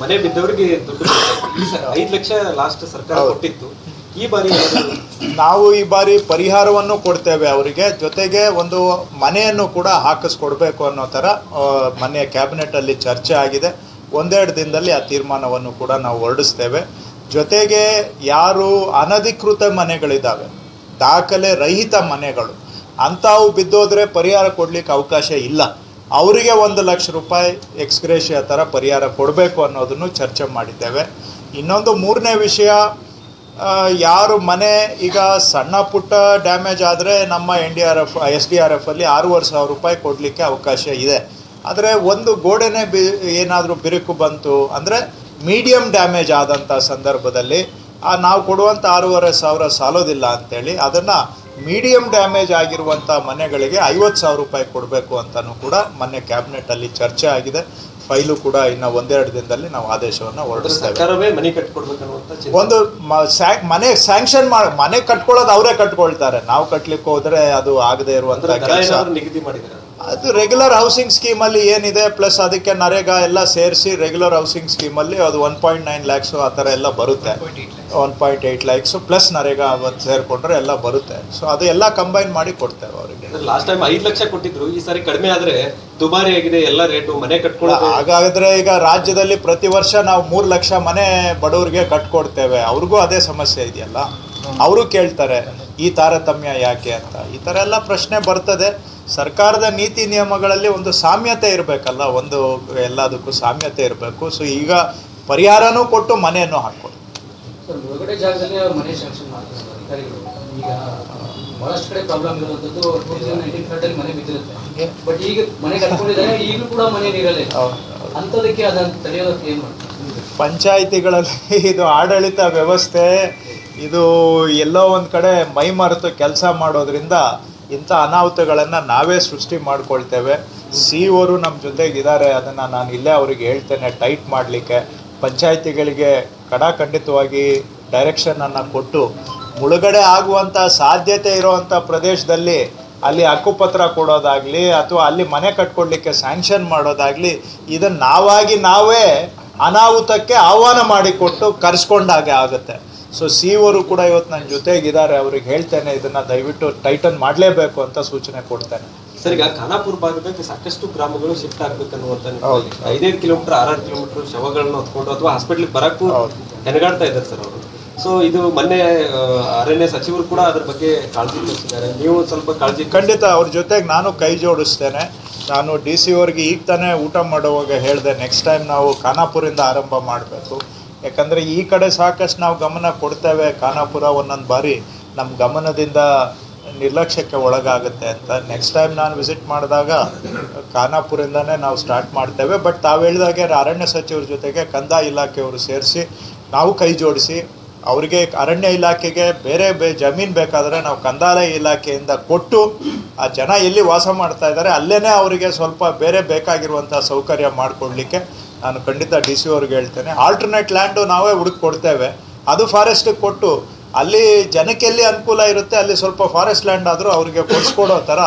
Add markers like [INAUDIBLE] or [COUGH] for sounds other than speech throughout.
ಮನೆ ಬಿದ್ದವರಿಗೆ ದುಡ್ಡು ಐದು ಲಕ್ಷ ಲಾಸ್ಟ್ ಸರ್ಕಾರ. ಕೊಟ್ಟಿತ್ತು. ಈ ಬಾರಿ ನಾವು ಈ ಬಾರಿ ಪರಿಹಾರವನ್ನು ಕೊಡ್ತೇವೆ ಅವರಿಗೆ. ಜೊತೆಗೆ ಒಂದು ಮನೆಯನ್ನು ಕೂಡ ಹಾಕಿಸ್ಕೊಡ್ಬೇಕು ಅನ್ನೋ ಥರ ಮನೆಯ ಕ್ಯಾಬಿನೆಟ್ ಕ್ಯಾಬಿನೆಟಲ್ಲಿ ಚರ್ಚೆ ಆಗಿದೆ. ಒಂದೆರಡು ದಿನದಲ್ಲಿ ಆ ತೀರ್ಮಾನವನ್ನು ಕೂಡ ನಾವು ಹೊರಡಿಸ್ತೇವೆ. ಜೊತೆಗೆ ಯಾರು ಅನಧಿಕೃತ ಮನೆಗಳಿದ್ದಾವೆ ದಾಖಲೆ ರಹಿತ ಮನೆಗಳು ಅಂಥವು ಬಿದ್ದೋದ್ರೆ ಪರಿಹಾರ ಕೊಡ್ಲಿಕ್ಕೆ ಅವಕಾಶ ಇಲ್ಲ. ಅವರಿಗೆ ಒಂದು ಲಕ್ಷ ರೂಪಾಯಿ ಎಕ್ಸ್ಗ್ರೇಷಿಯ ಥರ ಪರಿಹಾರ ಕೊಡಬೇಕು ಅನ್ನೋದನ್ನು ಚರ್ಚೆ ಮಾಡಿದ್ದೇವೆ. ಇನ್ನೊಂದು ಮೂರನೇ ವಿಷಯ ಯಾರು ಮನೆ, ಈಗ ಸಣ್ಣ ಪುಟ್ಟ ಡ್ಯಾಮೇಜ್ ಆದರೆ ನಮ್ಮ N D R F, S D R ಎಫಲ್ಲಿ ಆರೂವರೆ ಸಾವಿರ ರೂಪಾಯಿ ಕೊಡಲಿಕ್ಕೆ ಅವಕಾಶ ಇದೆ. ಆದರೆ ಒಂದು ಗೋಡೆನೇ ಬಿ, ಏನಾದರೂ ಬಿರುಕು ಬಂತು ಅಂದರೆ ಮೀಡಿಯಮ್ ಡ್ಯಾಮೇಜ್ ಆದಂಥ ಸಂದರ್ಭದಲ್ಲಿ ನಾವು ಕೊಡುವಂಥ ಆರೂವರೆ ಸಾವಿರ ಸಾಲೋದಿಲ್ಲ ಅಂತೇಳಿ ಅದನ್ನು ಮೀಡಿಯಮ್ ಡ್ಯಾಮೇಜ್ ಆಗಿರುವಂಥ ಮನೆಗಳಿಗೆ ಐವತ್ತು ಸಾವಿರ ರೂಪಾಯಿ ಕೊಡಬೇಕು ಅಂತಲೂ ಕೂಡ ಮೊನ್ನೆ ಕ್ಯಾಬಿನೆಟಲ್ಲಿ ಚರ್ಚೆ ಆಗಿದೆ. ಫೈಲು ಕೂಡ ಇನ್ನು ಒಂದೆರಡು ದಿನದಲ್ಲಿ ನಾವು ಆದೇಶವನ್ನು ಹೊರಡಿಸ್ತೇವೆ. ಒಂದು ಮನೆ ಸ್ಯಾಂಕ್ಷನ್ ಮಾಡಿ ಮನೆ ಕಟ್ಕೊಳ್ಳೋದು ಅವರೇ ಕಟ್ಕೊಳ್ತಾರೆ. ನಾವು ಕಟ್ಲಿಕ್ಕೆ ಹೋದ್ರೆ ಅದು ಆಗದೆ ಇರುವಂತ ಅದು ರೆಗ್ಯುಲರ್ ಹೌಸಿಂಗ್ ಸ್ಕೀಮ್ ಅಲ್ಲಿ ಏನಿದೆ ಪ್ಲಸ್ ಅದಕ್ಕೆ ನರೇಗಾ ಎಲ್ಲ ಸೇರಿಸಿ ರೆಗ್ಯುಲರ್ ಹೌಸಿಂಗ್ ಸ್ಕೀಮ್ ಅಲ್ಲಿ ಅದು ಒನ್ ಪಾಯಿಂಟ್ ನೈನ್ ಲ್ಯಾಕ್ಸ್ ಆ ಥರ ಎಲ್ಲ ಬರುತ್ತೆ. One point eight lakhs plus NREGA ಅವತ್ತು ಸೇರಿಕೊಂಡ್ರೆ ಎಲ್ಲ ಬರುತ್ತೆ. ಸೊ ಅದು ಎಲ್ಲ ಕಂಬೈನ್ ಮಾಡಿ ಕೊಡ್ತೇವೆ ಅವರಿಗೆ. ಲಾಸ್ಟ್ ಟೈಮ್ ಐದು ಲಕ್ಷ ಕೊಟ್ಟಿದ್ರು. ಈ ಸಾರಿ ಕಡಿಮೆ ಆದರೆ ದುಬಾರಿ ಆಗಿದೆ. ಎಲ್ಲ ರೇಟು ಮನೆ ಕಟ್ಕೊಳ್ಳೋದು ಹಾಗಾದ್ರೆ ಈಗ ರಾಜ್ಯದಲ್ಲಿ ಪ್ರತಿ ವರ್ಷ ನಾವು ಮೂರು ಲಕ್ಷ ಮನೆ ಬಡವರಿಗೆ ಕಟ್ಕೊಡ್ತೇವೆ. ಅವ್ರಿಗೂ ಅದೇ ಸಮಸ್ಯೆ ಇದೆಯಲ್ಲ? ಅವರು ಕೇಳ್ತಾರೆ ಈ ತಾರತಮ್ಯ ಯಾಕೆ ಅಂತ. ಈ ಥರ ಎಲ್ಲ ಪ್ರಶ್ನೆ ಬರ್ತದೆ. ಸರ್ಕಾರದ ನೀತಿ ನಿಯಮಗಳಲ್ಲಿ ಒಂದು ಸಾಮ್ಯತೆ ಇರಬೇಕಲ್ಲ? ಒಂದು ಎಲ್ಲದಕ್ಕೂ ಸಾಮ್ಯತೆ ಇರಬೇಕು. ಸೊ ಈಗ ಪರಿಹಾರನೂ ಕೊಟ್ಟು ಮನೆಯನ್ನು ಹಾಕ್ಕೊಡು ಸರ್ ಮುಳುಗಡೆ ಜಾಗದಲ್ಲಿ ಅವ್ರು ಮನೆ ಶಾಂಕ್ಷನ್ ಮಾಡ್ತಾರೆ ಅಧಿಕಾರಿಗಳು ಈಗ ಬಹಳಷ್ಟು ಕಡೆ ಪ್ರಾಬ್ಲಮ್ ಇರುವಂತದ್ದು ಟೂ ತೌಸಂಡ್ ನೈನ್ಟೀನ್ ಫ್ಲಡ್ ಮನೆ ಬಿದ್ದಿರುತ್ತೆ. ಬಟ್ ಈಗ ಮನೆ ಕಟ್ಕೊಂಡಿದ್ದಾರೆ ಈಗಲೂ ಕೂಡ ಮನೆ. ಹೌದು. ಅಂಥದಕ್ಕೆ ಅದನ್ನ ತಡೆಯೋದಕ್ಕೆ ಏನ್ ಮಾಡ್ತಾರೆ? ಪಂಚಾಯಿತಿಗಳಲ್ಲಿ [LAUGHS] ಇದು ಆಡಳಿತ ವ್ಯವಸ್ಥೆ ಇದು ಎಲ್ಲೋ ಒಂದು ಕಡೆ ಮೈ ಮರೆತು ಕೆಲಸ ಮಾಡೋದ್ರಿಂದ ಇಂಥ ಅನಾಹುತಗಳನ್ನು ನಾವೇ ಸೃಷ್ಟಿ ಮಾಡ್ಕೊಳ್ತೇವೆ. ಸಿ ಅವರು ನಮ್ಮ ಜೊತೆಗಿದ್ದಾರೆ ಅದನ್ನು ನಾನು ಇಲ್ಲೇ ಅವ್ರಿಗೆ ಹೇಳ್ತೇನೆ ಟೈಟ್ ಮಾಡಲಿಕ್ಕೆ. ಪಂಚಾಯಿತಿಗಳಿಗೆ ಕಡಾಖಂಡಿತವಾಗಿ ಡೈರೆಕ್ಷನನ್ನು ಕೊಟ್ಟು ಮುಳುಗಡೆ ಆಗುವಂಥ ಸಾಧ್ಯತೆ ಇರುವಂಥ ಪ್ರದೇಶದಲ್ಲಿ ಅಲ್ಲಿ ಹಕ್ಕುಪತ್ರ ಕೊಡೋದಾಗಲಿ ಅಥವಾ ಅಲ್ಲಿ ಮನೆ ಕಟ್ಕೊಡ್ಲಿಕ್ಕೆ ಸ್ಯಾಂಕ್ಷನ್ ಮಾಡೋದಾಗಲಿ ಇದನ್ನು ನಾವಾಗಿ ನಾವೇ ಅನಾಹುತಕ್ಕೆ ಆಹ್ವಾನ ಮಾಡಿಕೊಟ್ಟು ಕರೆಸ್ಕೊಂಡಾಗೆ ಆಗುತ್ತೆ. ಸೊ ಸಿ ಅವರು ಕೂಡ ಇವತ್ತು ನನ್ನ ಜೊತೆಗಿದ್ದಾರೆ. ಅವ್ರಿಗೆ ಹೇಳ್ತೇನೆ ಇದನ್ನು ದಯವಿಟ್ಟು ಟೈಟನ್ ಮಾಡಲೇಬೇಕು ಅಂತ ಸೂಚನೆ ಕೊಡ್ತೇನೆ. ಸರ್ ಈಗ ಖಾನಾಪುರ ಭಾಗದಲ್ಲಿ ಸಾಕಷ್ಟು ಗ್ರಾಮಗಳು ಶಿಫ್ಟ್ ಆಗಬೇಕು ಅನ್ನುವಂಥ ಐದೈದು ಕಿಲೋಮೀಟರ್ ಆರಾರು ಕಿಲೋಮೀಟರ್ ಶವಗಳನ್ನ ಹೊತ್ಕೊಂಡು ಅಥವಾ ಹಾಸ್ಪಿಟ್ಲಿಗೆ ಬರಕ್ಕೂ. ಹೆಣಗಾಡ್ತಾ ಇದ್ದಾರೆ ಸರ್ ಅವರು. ಸೊ ಇದು ಮೊನ್ನೆ ಅರಣ್ಯ ಸಚಿವರು ಕೂಡ ಅದ್ರ ಬಗ್ಗೆ ಕಾಳಜಿ ತೋರಿಸಿದ್ದಾರೆ. ನೀವು ಸ್ವಲ್ಪ ಕಾಳಜಿ ಖಂಡಿತ ಅವ್ರ ಜೊತೆಗೆ ನಾನು ಕೈ ಜೋಡಿಸ್ತೇನೆ. ನಾನು ಡಿ ಸಿ ಅವ್ರಿಗೆ ಈಗ ತಾನೇ ಊಟ ಮಾಡುವಾಗ ಹೇಳಿದೆ ನೆಕ್ಸ್ಟ್ ಟೈಮ್ ನಾವು ಖಾನಾಪುರಿಂದ ಆರಂಭ ಮಾಡಬೇಕು. ಯಾಕಂದರೆ ಈ ಕಡೆ ಸಾಕಷ್ಟು ನಾವು ಗಮನ ಕೊಡ್ತೇವೆ ಖಾನಾಪುರ ಒಂದೊಂದು ಬಾರಿ. ನಮ್ಮ ಗಮನದಿಂದ ನಿರ್ಲಕ್ಷ್ಯಕ್ಕೆ ಒಳಗಾಗುತ್ತೆ ಅಂತ. ನೆಕ್ಸ್ಟ್ ಟೈಮ್ ನಾನು ವಿಸಿಟ್ ಮಾಡಿದಾಗ ಖಾನಾಪುರಿಂದನೇ ನಾವು ಸ್ಟಾರ್ಟ್ ಮಾಡ್ತೇವೆ. ಬಟ್ ತಾವು ಹೇಳಿದಾಗೆ ಅರಣ್ಯ ಸಚಿವರ ಜೊತೆಗೆ ಕಂದಾಯ ಇಲಾಖೆಯವರು ಸೇರಿಸಿ ನಾವು ಕೈ ಜೋಡಿಸಿ ಅವರಿಗೆ ಅರಣ್ಯ ಇಲಾಖೆಗೆ ಬೇರೆ ಬೇ ಜಮೀನು ಬೇಕಾದರೆ ನಾವು ಕಂದಾಯ ಇಲಾಖೆಯಿಂದ ಕೊಟ್ಟು ಆ ಜನ ಎಲ್ಲಿ ವಾಸ ಮಾಡ್ತಾ ಇದ್ದಾರೆ ಅಲ್ಲೇ ಅವರಿಗೆ ಸ್ವಲ್ಪ ಬೇರೆ ಬೇಕಾಗಿರುವಂಥ ಸೌಕರ್ಯ ಮಾಡಿಕೊಡ್ಲಿಕ್ಕೆ ನಾನು ಖಂಡಿತ ಡಿ ಸಿ ಅವ್ರಿಗೆ ಹೇಳ್ತೇನೆ. ಆಲ್ಟರ್ನೇಟ್ ಲ್ಯಾಂಡು ನಾವೇ ಹುಡುಕ್ ಕೊಡ್ತೇವೆ. ಅದು ಫಾರೆಸ್ಟಿಗೆ ಕೊಟ್ಟು ಅಲ್ಲಿ ಜನಕ್ಕೆ ಎಲ್ಲಿ ಅನುಕೂಲ ಇರುತ್ತೆ ಅಲ್ಲಿ ಸ್ವಲ್ಪ ಫಾರೆಸ್ಟ್ ಲ್ಯಾಂಡ್ ಆದರೂ ಅವರಿಗೆ ಕೊಡಿಸ್ಕೊಡೋ ಥರ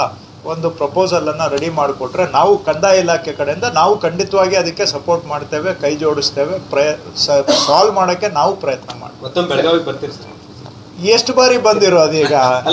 ಒಂದು ಪ್ರಪೋಸಲನ್ನು ರೆಡಿ ಮಾಡಿಕೊಟ್ರೆ ನಾವು ಕಂದಾಯ ಇಲಾಖೆ ಕಡೆಯಿಂದ ನಾವು ಖಂಡಿತವಾಗಿ ಅದಕ್ಕೆ ಸಪೋರ್ಟ್ ಮಾಡ್ತೇವೆ ಕೈ ಜೋಡಿಸ್ತೇವೆ ಪ್ರಯ ಸಾಲ್ವ್ ಮಾಡೋಕ್ಕೆ ನಾವು ಪ್ರಯತ್ನ ಮಾಡ್ತೀವಿ. ಎಷ್ಟು ಬಾರಿ ಬಂದಿರೋ ಅದೀಗ